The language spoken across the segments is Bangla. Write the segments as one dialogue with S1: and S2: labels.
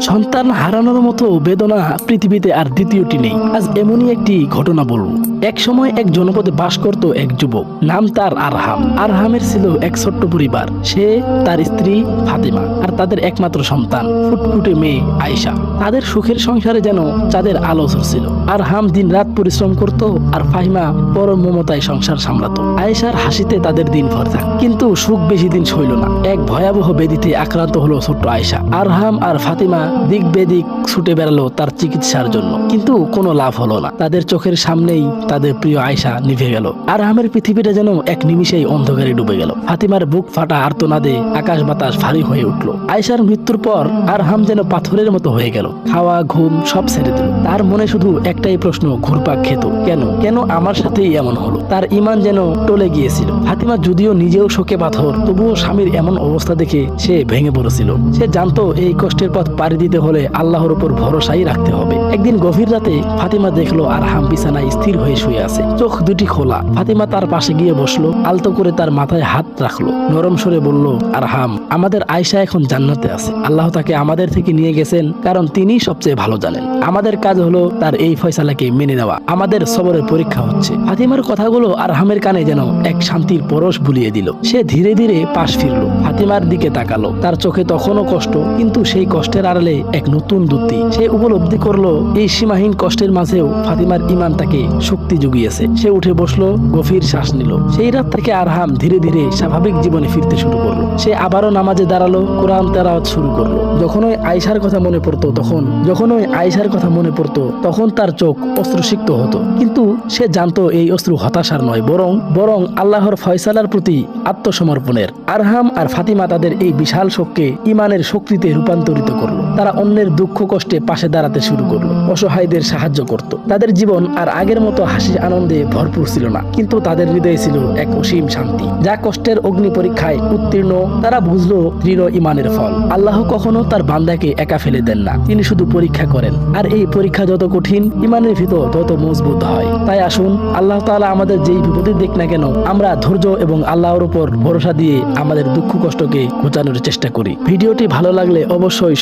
S1: সন্তান হারানোর মতো বেদনা পৃথিবীতে আর দ্বিতীয়টি নেই। আজ এমনই একটি ঘটনা বলব। এক সময় এক জনপদে বাস করত এক যুবক। নাম তার আরহাম। আরহামের ছিল এক ছোট্ট পরিবার। সে তার স্ত্রী ফাতেমা আর তাদের একমাত্র সন্তান, ফুটফুটে মেয়ে আয়েশা। তাদের সুখের সংসারে যেন চাঁদের আলো ছিল আরহাম দিন রাত পরিশ্রম করত আর ফাহিমা পরম মমতায় সংসার সামলাতো। আয়েশার হাসিতে তাদের দিন ভর থাক। কিন্তু সুখ বেশি দিন সইল না। এক ভয়াবহ বেদিতে আক্রান্ত হলো ছোট্ট আয়েশা। আরহাম আর ফাতিমা দিক বেদিক ছুটে বেড়ালো তার চিকিৎসার জন্য। কিন্তু কোনো লাভ হলো না। তাদের চোখের সামনেই তাদের প্রিয় আয়েশা নিভে গেল। আরহামের পৃথিবীটা যেন এক নিমিষেই অন্ধকারে ডুবে গেল। ফাতিমার বুক ফাটা আর্তনাদে আকাশ বাতাস ভারী হয়ে উঠল। আয়েশার মৃত্যুর পর আরহাম যেন পাথরের মতো হয়ে গেল। খাওয়া, ঘুম সব ছেড়ে দিল। তার মনে শুধু একটাই প্রশ্ন, ঘুরপাক খেত। কেন? কেন আমার সাথেই এমন হলো? তার ইমান যেন টলে গিয়েছিল। ফাতিমা যদিও নিজেও শোকে পাথর, তবুও স্বামীর এমন অবস্থা দেখে সে ভেঙে পড়েছিল। সে জানতো এই কষ্টের পথ পাড়ি দিতে হলে আল্লাহর উপর ভরসাই রাখতে হবে। একদিন গভীর রাতে ফাতিমা দেখল আর হাম বিছানায় স্থির হয়ে শুয়ে আছে। চোখ দুটি খোলা। ফাতিমা তার পাশে গিয়ে বসল, আলতো করে তার মাথায় হাত রাখল। নরম সরে বলল আর হাম আমাদের আয়সা এখন জান্নাতে আছে। আল্লাহ তাকে আমাদের থেকে নিয়ে গেছেন, কারণ তিনি সবচেয়ে ভালো জানেন। আমাদের কাজ হলো তার এই ফয়সালাকে মেনে নেওয়া। আমাদের সবরের পরীক্ষা হচ্ছে। ফাতিমার কথাগুলো আর হামের কানে যেন এক শান্তির পরশ বুলিয়ে দিল। সে ধীরে ধীরে পাশ ফিরলো। ফাতিমার দিকে তাকালো। তার চোখে তখনও কষ্ট, কিন্তু সেই কষ্টের আড়ালে এক নতুন দুতি। সে উপলব্ধি করল, এই সীমাহীন কষ্টের মাঝেও ফাতিমার ইমান তাকে শক্তি জুগিয়েছে। সে উঠে বসল, গভীর শ্বাস নিল। সেই রাত থেকে আরহাম ধীরে ধীরে স্বাভাবিক জীবনে ফিরতে শুরু করল। সে আবারও নামাজে দাঁড়াল, কোরআন তেরাওয়াত শুরু করল। যখন ওই আয়সার কথা মনে পড়তো তখন যখন ওই আয়সার কথা মনে পড়তো তখন তার চোখ অস্ত্রসিক্ত হতো। কিন্তু সে জানতো এই অস্ত্র হতাশার নয়, বরং বরং আল্লাহর ফয়সালার প্রতি আত্মসমর্পণের। আরহাম আর ফাতিমা তাদের এই বিশাল শোককে ইমানের শক্তিতে রূপান্তরিত করল। তারা অন্যের দুঃখ কষ্টে পাশে দাঁড়াতে শুরু করল। অসহায়দের সাহায্য করত। তাদের জীবন আর আগের মতো হাসি আনন্দে ভরপুর ছিল না। কিন্তু তাদের হৃদয়ে ছিল এক অসীম শান্তি। যা কষ্টের অগ্নি পরীক্ষায় উত্তীর্ণ, তারা বুঝলো দৃঢ় ইমানের ফল। আল্লাহ কখনো তার বান্দাকে একা ফেলে দেন না। তিনি শুধু পরীক্ষা করেন। আর এই পরীক্ষা যত কঠিন, ইমানের ভিতর তত মজবুত হয়। তাই আসুন, আল্লাহ তাআলা আমাদের যেই বিপদে দিক না কেন, আমরা ধৈর্য এবং আল্লাহর উপর ভরসা দিয়ে আমাদের দুঃখ কষ্টকে ঘোচানোর চেষ্টা করি। ভিডিওটি ভালো লাগলে অবশ্যই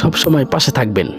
S1: সবসময় পাশে থাকবেন।